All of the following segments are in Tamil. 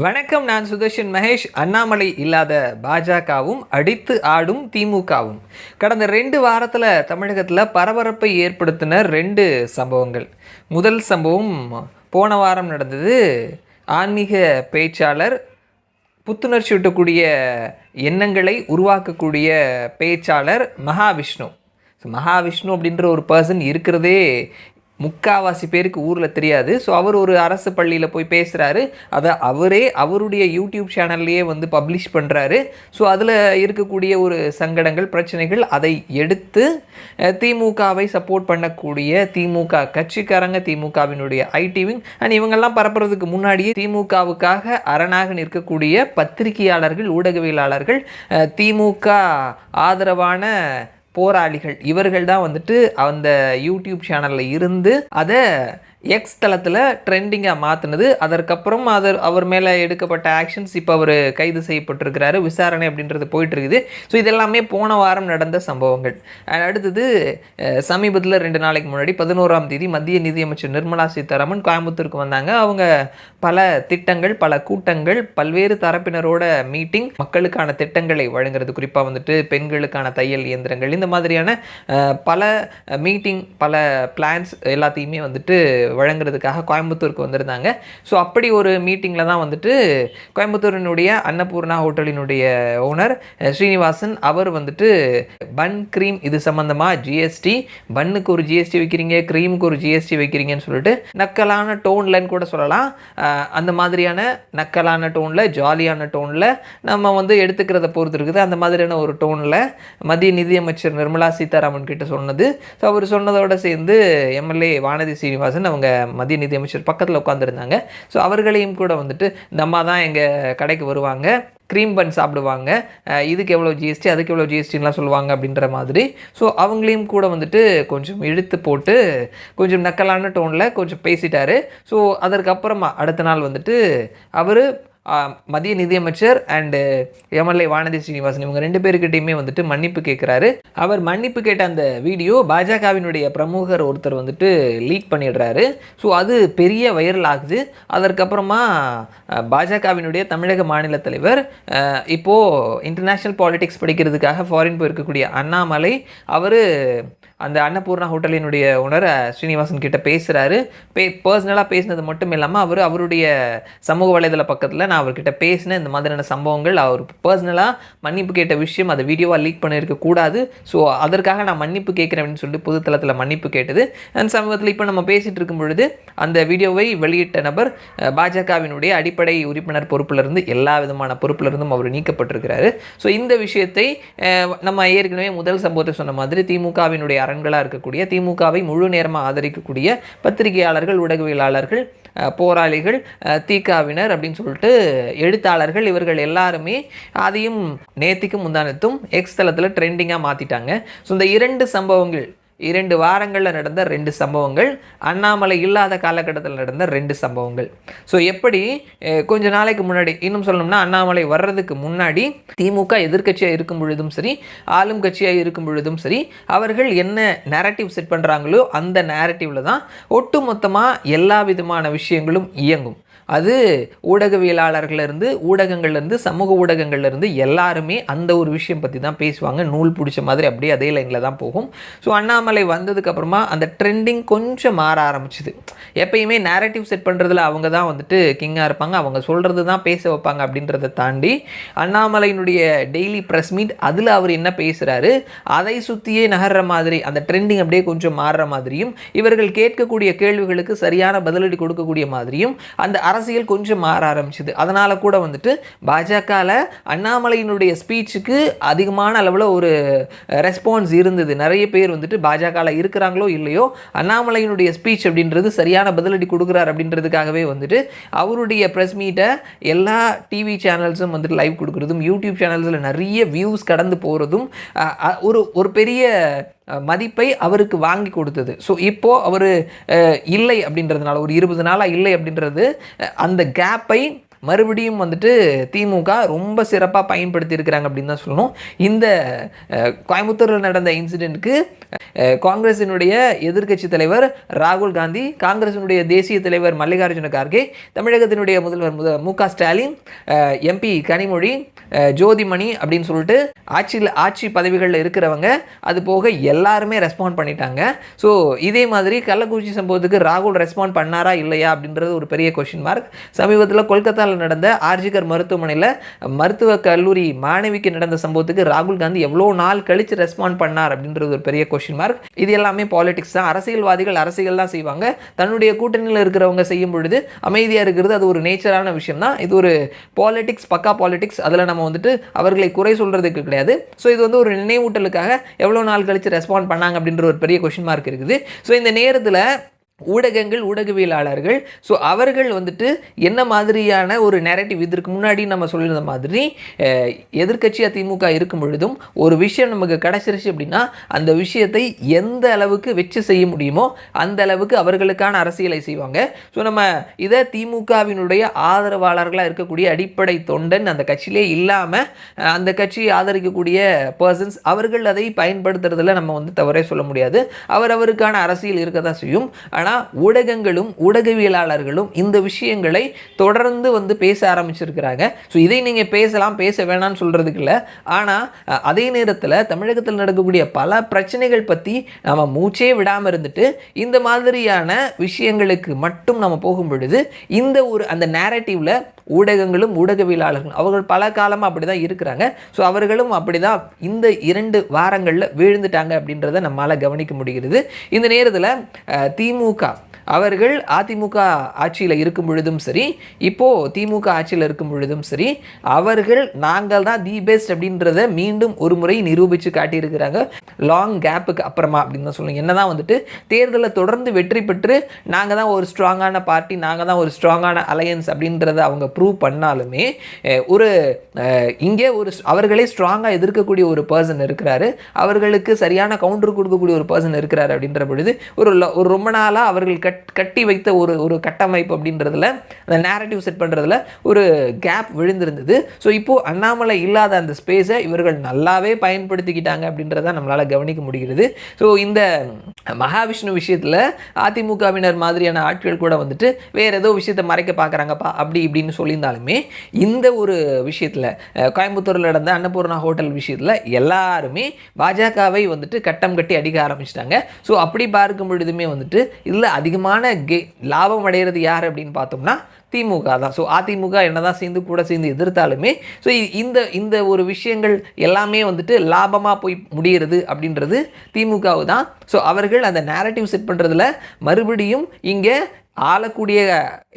வணக்கம் நான் சுதர்ஷன் மகேஷ். அண்ணாமலை இல்லாத பாஜகவும் அடித்து ஆடும் திமுகவும். கடந்த ரெண்டு வாரத்தில் தமிழகத்தில் பரபரப்பை ஏற்படுத்தின ரெண்டு சம்பவங்கள். முதல் சம்பவம் போன வாரம் நடந்தது. ஆன்மீக பேச்சாளர் புத்துணர்ச்சியூட்டக்கூடிய எண்ணங்களை உருவாக்கக்கூடிய பேச்சாளர் மகாவிஷ்ணு. ஸோ மகாவிஷ்ணு அப்படின்ற ஒரு பர்சன் இருக்கிறதே முக்காவாசி பேருக்கு ஊரில் தெரியாது. ஸோ அவர் ஒரு அரசு பள்ளியில் போய் பேசுகிறாரு அதை அவரே அவருடைய யூடியூப் சேனல்லையே வந்து பப்ளிஷ் பண்ணுறாரு ஸோ அதில் இருக்கக்கூடிய ஒரு சங்கடங்கள் பிரச்சனைகள் அதை எடுத்து திமுகவை சப்போர்ட் பண்ணக்கூடிய திமுக கட்சிக்காரங்க திமுகவினுடைய ஐடிவிங் அண்ட் இவங்கெல்லாம் பரப்புறதுக்கு முன்னாடியே திமுகவுக்காக அரணாக நிற்கக்கூடிய பத்திரிகையாளர்கள் ஊடகவியலாளர்கள் திமுக ஆதரவான போராளிகள். இவர்கள் தான் வந்துட்டு அந்த யூடியூப் சேனலில் இருந்து அதை எக்ஸ் தளத்தில் ட்ரெண்டிங்காக மாற்றினது அதற்கப்புறம் அது அவர் மேலே எடுக்கப்பட்ட ஆக்ஷன்ஸ் இப்போ அவர் கைது செய்யப்பட்டிருக்கிறாரு. விசாரணை அப்படின்றது போயிட்டு இருக்குது ஸோ இதெல்லாமே போன வாரம் நடந்த சம்பவங்கள். அடுத்தது சமீபத்தில் ரெண்டு நாளைக்கு முன்னாடி பதினோராம் தேதி மத்திய நிதியமைச்சர் நிர்மலா சீதாராமன் கோயம்புத்தூருக்கு வந்தாங்க. அவங்க பல திட்டங்கள் பல கூட்டங்கள் பல்வேறு தரப்பினரோட மீட்டிங் மக்களுக்கான திட்டங்களை வழங்குறது. குறிப்பாக வந்துட்டு பெண்களுக்கான தையல் இயந்திரங்கள். இந்த மாதிரியான பல மீட்டிங் பல பிளான்ஸ் எல்லாத்தையுமே வந்துட்டு வழங்குறதுக்காக கோயம்புத்தூருக்கு வந்திருந்தாங்க. ஸோ அப்படி ஒரு மீட்டிங்கில் தான் வந்துட்டு கோயம்புத்தூரினுடைய அன்னபூர்ணா ஹோட்டலினுடைய ஓனர் ஸ்ரீனிவாசன் அவர் வந்துட்டு பன் க்ரீம் இது சம்மந்தமாக ஜிஎஸ்டி பன்னுக்கு ஒரு ஜிஎஸ்டி வைக்கிறீங்க க்ரீமுக்கு ஒரு ஜிஎஸ்டி வைக்கிறீங்கன்னு சொல்லிட்டு நக்கலான டோன்லன்னு கூட சொல்லலாம். அந்த மாதிரியான நக்கலான டோனில் ஜாலியான டோனில் நம்ம வந்து எடுத்துக்கிறத பொறுத்து இருக்குது. அந்த மாதிரியான ஒரு டோனில் மத்திய நிதியமைச்சர் நிர்மலா சீதாராமன் கிட்ட சொன்னது. ஸோ அவர் சொன்னதோடு சேர்ந்து எம்எல்ஏ வானதி சீனிவாசன் அவங்க மத்திய நிதியமைச்சர் பக்கத்தில் உட்காந்துருந்தாங்க ஸோ அவர்களையும் கூட வந்துட்டு இந்த அம்மா தான் எங்கள் கடைக்கு வருவாங்க க்ரீம் பன் சாப்பிடுவாங்க இதுக்கு எவ்வளோ ஜிஎஸ்டி அதுக்கு எவ்வளோ ஜிஎஸ்டின்லாம் சொல்லுவாங்க அப்படின்ற மாதிரி. ஸோ அவங்களையும் கூட வந்துட்டு கொஞ்சம் இழுத்து போட்டு கொஞ்சம் நக்கலான டோனில் கொஞ்சம் பேசிட்டாரு. ஸோ அதற்கப்புறமா அடுத்த நாள் வந்துட்டு அவர் மத்திய நிதியமைச்சர் அண்டு எம்எல்ஏ வானதி ஸ்ரீனிவாசன் இவங்க ரெண்டு பேருக்கிட்டையுமே வந்துட்டு மன்னிப்பு கேட்குறாரு அவர் மன்னிப்பு கேட்ட அந்த வீடியோ பாஜகவினுடைய பிரமுகர் ஒருத்தர் வந்துட்டு லீக் பண்ணிடுறாரு. ஸோ அது பெரிய வைரல் ஆகுது. அதற்கப்புறமா பாஜகவினுடைய தமிழக மாநில தலைவர் இப்போது இன்டர்நேஷ்னல் பாலிடிக்ஸ் படிக்கிறதுக்காக ஃபாரின் போயிருக்கக்கூடிய அண்ணாமலை அவர் அந்த அன்னபூர்ணா ஹோட்டலினுடைய உணர ஸ்ரீனிவாசன் கிட்ட பேசுகிறாரு பே பர்சனலாக பேசினது மட்டும் இல்லாமல் அவர் அவருடைய சமூக வலைதள பக்கத்தில் நான் அவர்கிட்ட பேசினேன். இந்த மாதிரியான சம்பவங்கள் அவர் பர்சனலாக மன்னிப்பு கேட்ட விஷயம் அதை வீடியோவாக லீக் பண்ணியிருக்க கூடாது. ஸோ அதற்காக நான் மன்னிப்பு கேட்குறேன் அப்படின்னு சொல்லி பொதுத்தளத்தில் மன்னிப்பு கேட்டது. அண்ட் சமூகத்தில் இப்போ நம்ம பேசிகிட்டு இருக்கும் பொழுது அந்த வீடியோவை வெளியிட்ட நபர் பாஜகவினுடைய அடிப்படை உறுப்பினர் பொறுப்பிலிருந்து எல்லா விதமான பொறுப்பிலிருந்தும் அவர் நீக்கப்பட்டிருக்கிறாரு. ஸோ இந்த விஷயத்தை நம்ம ஏற்கனவே முதல் சம்பவத்தை சொன்ன மாதிரி திமுகவினுடைய காரன்களாக இருக்கக்கூடிய திமுகவை முழு நேரமாக ஆதரிக்கக்கூடிய பத்திரிகையாளர்கள் ஊடகவியலாளர்கள் போராளிகள் தீக்காவினர் அப்படின்னு சொல்லிட்டு எழுத்தாளர்கள் இவர்கள் எல்லாருமே அதையும் நேத்திக்கும் முந்தானத்தும் எக்ஸ் தளத்தில் ட்ரெண்டிங்காக மாற்றிட்டாங்க ஸோ இந்த இரண்டு சம்பவங்கள் இரண்டு வாரங்களில் நடந்த ரெண்டு சம்பவங்கள் அண்ணாமலை இல்லாத காலகட்டத்தில் நடந்த ரெண்டு சம்பவங்கள். ஸோ எப்படி கொஞ்ச நாளைக்கு முன்னாடி இன்னும் சொல்லணும்னா அண்ணாமலை வர்றதுக்கு முன்னாடி திமுக எதிர்க்கட்சியாக இருக்கும் பொழுதும் சரி ஆளும் கட்சியாக இருக்கும் பொழுதும் சரி அவர்கள் என்ன நேரட்டிவ் செட் பண்ணுறாங்களோ அந்த நேரட்டிவில் தான் ஒட்டுமொத்தமாக எல்லா விதமான விஷயங்களும் இயங்கும். அது ஊடகவியலாளர்கள்லேருந்து ஊடகங்கள்லேருந்து சமூக ஊடகங்கள்லேருந்து எல்லாருமே அந்த ஒரு விஷயம் பற்றி தான் பேசுவாங்க. நூல் பிடிச்ச மாதிரி அப்படியே அதே லைனில் தான் போகும். ஸோ அண்ணாமலை வந்ததுக்கப்புறமா அந்த ட்ரெண்டிங் கொஞ்சம் மாற ஆரம்பிச்சுது. எப்பயுமே நேரட்டிவ் செட் பண்ணுறதுல அவங்க தான் வந்துட்டு கிங்காக இருப்பாங்க. அவங்க சொல்கிறது தான் பேச வைப்பாங்க அப்படின்றத தாண்டி அண்ணாமலையினுடைய டெய்லி ப்ரெஸ் மீட் அதில் அவர் என்ன பேசுகிறாரு அதை சுற்றியே நகர்ற மாதிரி அந்த ட்ரெண்டிங் அப்படியே கொஞ்சம் மாறுற மாதிரியும் இவர்கள் கேட்கக்கூடிய கேள்விகளுக்கு சரியான பதிலடி கொடுக்கக்கூடிய மாதிரியும் அந்த அரசியல் கொஞ்சம் மாற ஆரம்பிச்சுது. அதனால் கூட வந்துட்டு பாஜகவில் அண்ணாமலையினுடைய ஸ்பீச்சுக்கு அதிகமான அளவில் ஒரு ரெஸ்பான்ஸ் இருந்தது. நிறைய பேர் வந்துட்டு பாஜகவில் இருக்கிறாங்களோ இல்லையோ அண்ணாமலையினுடைய ஸ்பீச் அப்படின்றது சரியான பதிலடி கொடுக்குறார் அப்படின்றதுக்காகவே வந்துட்டு அவருடைய ப்ரெஸ் மீட்டை எல்லா டிவி சேனல்ஸும் வந்துட்டு லைவ் கொடுக்குறதும் யூடியூப் சேனல்ஸில் நிறைய வியூஸ் கடந்து போகிறதும் ஒரு ஒரு பெரிய மதிப்பை அவருக்கு வாங்கி கொடுத்தது. ஸோ இப்போது அவர் இல்லை அப்படின்றதுனால ஒரு இருபது நாளாக இல்லை அப்படின்றது அந்த கேப்பை மறுபடியும் வந்துட்டு திமுக ரொம்ப சிறப்பாக பயன்படுத்தி இருக்கிறாங்க அப்படின்னு தான் சொல்லணும். இந்த கோயம்புத்தூரில் நடந்த இன்சிடெண்ட்டுக்கு காங்கிரசினுடைய எதிர்க்கட்சி தலைவர் ராகுல் காந்தி காங்கிரசினுடைய தேசிய தலைவர் மல்லிகார்ஜுன கார்கே தமிழகத்தினுடைய முதல்வர் முத மு க ஸ்டாலின் எம்பி கனிமொழி ஜோதிமணி அப்படின்னு சொல்லிட்டு ஆட்சியில் ஆட்சி பதவிகளில் இருக்கிறவங்க அது போக எல்லாருமே ரெஸ்பாண்ட் பண்ணிட்டாங்க. ஸோ இதே மாதிரி கள்ளக்குறிச்சி சம்பவத்துக்கு ராகுல் ரெஸ்பாண்ட் பண்ணாரா இல்லையா அப்படின்றது ஒரு பெரிய கொஷின் மார்க் சமீபத்தில் கொல்கத்தாவில் நடந்த ஆர்ஜிகர் மருத்துவமனையில் மருத்துவ கல்லூரி மாணவிக்கு நடந்த சம்பவத்துக்கு ராகுல் காந்தி எவ்வளோ நாள் கழித்து ரெஸ்பாண்ட் பண்ணார் அப்படின்றது ஒரு பெரிய கொஷின் மார்க் இது எல்லாமே பாலிடிக்ஸ் தான். அரசியல்வாதிகள் அரசியல் தான் செய்வாங்க. தன்னுடைய கூட்டணியில் இருக்கிறவங்க செய்யும் பொழுது அமைதியாக இருக்கிறது அது ஒரு நேச்சரான விஷயம் தான். இது ஒரு பாலிடிக்ஸ் பக்கா பாலிடிக்ஸ் அதில் நம்ம வந்துட்டு அவர்களை குறை சொல்கிறதுக்கு கிடையாது. ஸோ இது வந்து ஒரு நினைவூட்டலுக்காக எவ்வளோ நாள் கழித்து ரெஸ்பாண்ட் பண்ணாங்க அப்படின்ற ஒரு பெரிய கொஷின் மார்க் இருக்குது. ஸோ இந்த நேரத்தில் ஊடகங்கள் ஊடகவியலாளர்கள். ஸோ அவர்கள் வந்துட்டு என்ன மாதிரியான ஒரு நேரட்டிவ் இதற்கு முன்னாடி நம்ம சொல்லியிருந்த மாதிரி அஹ், திமுக இருக்கும் பொழுதும் ஒரு விஷயம் நமக்கு கிடைச்சிருச்சு அப்படின்னா அந்த விஷயத்தை எந்த அளவுக்கு வச்சு செய்ய முடியுமோ அந்த அளவுக்கு அவர்களுக்கான அரசியலை செய்வாங்க. ஸோ நம்ம இதை திமுகவினுடைய ஆதரவாளர்களாக இருக்கக்கூடிய அடிப்படை தொண்டன் அந்த கட்சியிலே இல்லாமல் அந்த கட்சியை ஆதரிக்கக்கூடிய பர்சன்ஸ் அவர்கள் அதை பயன்படுத்துறதுல நம்ம வந்து தவறே சொல்ல முடியாது. அவர் அவருக்கான அரசியல் இருக்க தான் செய்யும். ஆனால் ஊடகங்களும் ஊடகவியலாளர்களும் இந்த விஷயங்களை தொடர்ந்து வந்து பேச ஆரம்பிச்சிருக்கிறாங்க. ஸோ இதை நீங்கள் பேசலாம் பேச வேணாம்னு சொல்கிறதுக்கு இல்லை. ஆனால் அதே நேரத்தில் தமிழகத்தில் நடக்கக்கூடிய பல பிரச்சனைகள் பற்றி நம்ம மூச்சே விடாமல் இருந்துட்டு இந்த மாதிரியான விஷயங்களுக்கு மட்டும் நம்ம போகும் பொழுது இந்த ஒரு அந்த நேரட்டிவில் ஊடகங்களும் ஊடகவியலாளர்களும் அவர்கள் பல காலமாக அப்படி தான் இருக்கிறாங்க. ஸோ அவர்களும் அப்படி தான் இந்த இரண்டு வாரங்களில் விழுந்துட்டாங்க அப்படின்றத நம்மளால் கவனிக்க முடிகிறது. இந்த நேரத்தில் திமுக அவர்கள் அதிமுக ஆட்சியில் இருக்கும் பொழுதும் சரி இப்போது திமுக ஆட்சியில் இருக்கும் பொழுதும் சரி அவர்கள் நாங்கள் தான் தி பெஸ்ட் அப்படின்றத மீண்டும் ஒரு முறை நிரூபித்து காட்டியிருக்கிறாங்க. லாங் கேப்புக்கு அப்புறமா அப்படின்னு தான் சொல்லுங்கள் என்ன தான் வந்துட்டு தேர்தலில் தொடர்ந்து வெற்றி பெற்று நாங்கள் தான் ஒரு ஸ்ட்ராங்கான பார்ட்டி நாங்கள் தான் ஒரு ஸ்ட்ராங்கான அலையன்ஸ் அப்படின்றத அவங்க ப்ரூவ் பண்ணாலுமே ஒரு இங்கே ஒரு அவர்களே ஸ்ட்ராங்காக எதிர்க்கக்கூடிய ஒரு பர்சன் இருக்கிறாரு. அவர்களுக்கு சரியான கவுண்டர் கொடுக்கக்கூடிய ஒரு பர்சன் இருக்கிறாரு அப்படின்ற பொழுது ஒரு ஒரு ரொம்ப நாளாக அவர்கள் கட் கட்டி வைத்த ஒரு ஒரு கட்டமைப்பு அப்படின்றதுல அந்த நேரட்டிவ் செட் பண்ணுறதுல ஒரு கேப் விழுந்திருந்தது. ஸோ இப்போது அண்ணாமலை இல்லாத அந்த ஸ்பேஸை இவர்கள் நல்லாவே பயன்படுத்திக்கிட்டாங்க அப்படின்றத நம்மளால் கவனிக்க முடிகிறது. ஸோ இந்த மகாவிஷ்ணு விஷயத்தில் அதிமுகவினர் மாதிரியான ஆட்கள் கூட வந்துட்டு வேறு ஏதோ விஷயத்தை மறைக்க பார்க்குறாங்கப்பா அப்படி இப்படின்னு சொல்லியிருந்தாலுமே இந்த ஒரு விஷயத்தில் கோயம்புத்தூரில் நடந்த அன்னபூர்ணா ஹோட்டல் விஷயத்தில் எல்லாருமே பாஜகவை வந்துட்டு கட்டம் கட்டி அடிக்க ஆரம்பிச்சிட்டாங்க. ஸோ அப்படி பார்க்கும் பொழுதுமே வந்துட்டு இதில் அதிகமான கே லாபம் அடைகிறது யார் அப்படின்னு பார்த்தோம்னா திமுக தான். ஸோ அதிமுக என்னதான் சேர்ந்து கூட சேர்ந்து எதிர்த்தாலுமே ஸோ இந்த இந்த ஒரு விஷயங்கள் எல்லாமே வந்துட்டு லாபமாக போய் முடிகிறது அப்படின்றது திமுகவு தான் ஸோ அவர்கள் அந்த நேரட்டிவ் செட் பண்ணுறதுல மறுபடியும் இங்கே ஆளக்கூடிய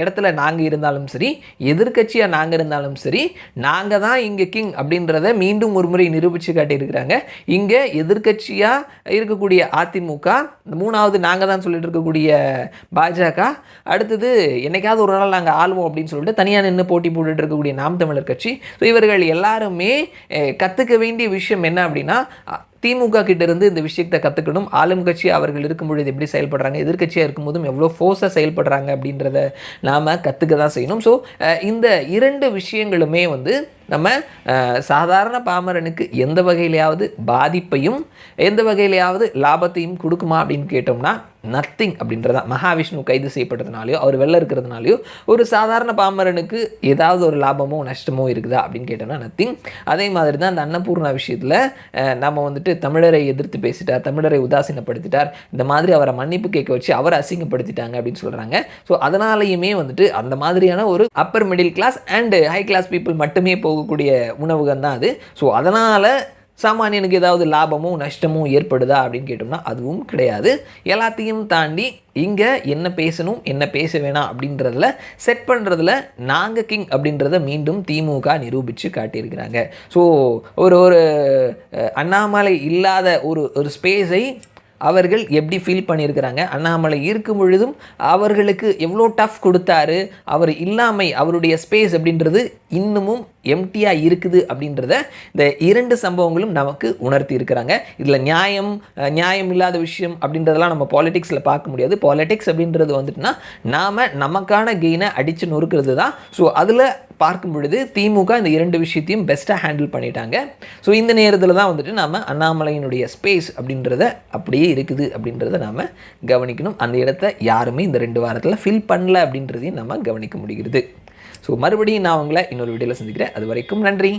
இடத்துல நாங்கள் இருந்தாலும் சரி எதிர்க்கட்சியாக நாங்கள் இருந்தாலும் சரி நாங்கள் தான் இங்கே கிங் அப்படின்றத மீண்டும் ஒரு முறை நிரூபித்து காட்டியிருக்கிறாங்க. இங்கே எதிர்க்கட்சியாக இருக்கக்கூடிய அதிமுக மூணாவது நாங்கள் தான் சொல்லிட்டு இருக்கக்கூடிய பாஜக அடுத்தது என்னைக்காவது ஒரு நாள் நாங்கள் ஆள்வோம் அப்படின்னு சொல்லிட்டு தனியாக நின்று போட்டி போட்டுட்டு இருக்கக்கூடிய நாம் தமிழர் கட்சி. ஸோ இவர்கள் எல்லாருமே கற்றுக்க வேண்டிய விஷயம் என்ன அப்படின்னா திமுக கிட்ட இருந்து இந்த விஷயத்தை கற்றுக்கணும் ஆளும் கட்சி அவர்கள் இருக்கும் பொழுது எப்படி செயல்படுறாங்க எதிர்க்கட்சியாக இருக்கும்போதும் எவ்வளோ ஃபோர்ஸாக செயல்படுறாங்க அப்படின்றத நாம் கற்றுக்க தான் செய்யணும். ஸோ இந்த இரண்டு விஷயங்களுமே வந்து நம்ம சாதாரண பாமரனுக்கு எந்த வகையிலையாவது பாதிப்பையும் எந்த வகையிலையாவது லாபத்தையும் கொடுக்குமா அப்படின்னு கேட்டோம்னா நத்திங் அப்படின்றதான் மகாவிஷ்ணு கைது செய்யப்பட்டதுனாலையோ அவர் வெளில இருக்கிறதுனாலையோ ஒரு சாதாரண பாமரனுக்கு ஏதாவது ஒரு லாபமோ நஷ்டமோ இருக்குதா அப்படின்னு கேட்டோம்னா நத்திங் அதே மாதிரி தான் அந்த அன்னபூர்ணா விஷயத்தில் நம்ம வந்துட்டு தமிழரை எதிர்த்து பேசிட்டார் தமிழரை உதாசீனப்படுத்திட்டார் இந்த மாதிரி அவரை மன்னிப்பு கேட்க வச்சு அவரை அசிங்கப்படுத்திட்டாங்க அப்படின்னு சொல்கிறாங்க ஸோ அதனாலேயுமே வந்துட்டு அந்த மாதிரியான ஒரு upper middle class and high class people மட்டுமே போகக்கூடிய உணவுகம் தான் அது. ஸோ அதனால் சாமானியனுக்கு ஏதாவது லாபமும் நஷ்டமோ ஏற்படுதா அப்படின்னு கேட்டோம்னா அதுவும் கிடையாது. எல்லாத்தையும் தாண்டி இங்கே என்ன பேசணும் என்ன பேச வேணாம் அப்படின்றதில் செட் பண்ணுறதுல நாங்கள் கிங் அப்படின்றத மீண்டும் திமுக நிரூபித்து காட்டியிருக்கிறாங்க. ஸோ ஒரு ஒரு அண்ணாமலை இல்லாத ஒரு ஒரு ஸ்பேஸை அவர்கள் எப்படி ஃபீல் பண்ணியிருக்கிறாங்க? அண்ணாமலை இருக்கும் பொழுதும் அவர்களுக்கு எவ்வளோ டஃப் கொடுத்தாரு? அவர் இல்லாமை அவருடைய ஸ்பேஸ் அப்படின்றது இன்னமும் எம்டியாக இருக்குது அப்படின்றத இந்த இரண்டு சம்பவங்களும் நமக்கு உணர்த்தி இருக்கிறாங்க. இதில் நியாயம் நியாயம் இல்லாத விஷயம் அப்படின்றதெல்லாம் நம்ம பாலிடிக்ஸில் பார்க்க முடியாது. பாலிடிக்ஸ் அப்படின்றது வந்துட்டுனா நாம் நமக்கான கெயினை அடித்து நொறுக்கிறது தான் ஸோ அதில் பார்க்கும் பொழுது திமுக இந்த இரண்டு விஷயத்தையும் பெஸ்ட்டாக ஹேண்டில் பண்ணிட்டாங்க. ஸோ இந்த நேரத்தில் தான் வந்துட்டு நாம் அண்ணாமலையினுடைய ஸ்பேஸ் அப்படின்றத அப்படியே இருக்குது அப்படின்றத நாம் கவனிக்கணும். அந்த இடத்த யாருமே இந்த ரெண்டு வாரத்தில் ஃபில் பண்ணல அப்படின்றதையும் நம்ம கவனிக்க முடிகிறது. ஸோ மறுபடியும் நான் உங்களை இன்னொரு வீடியோவில் சந்திக்கிறேன். அது வரைக்கும் நன்றி.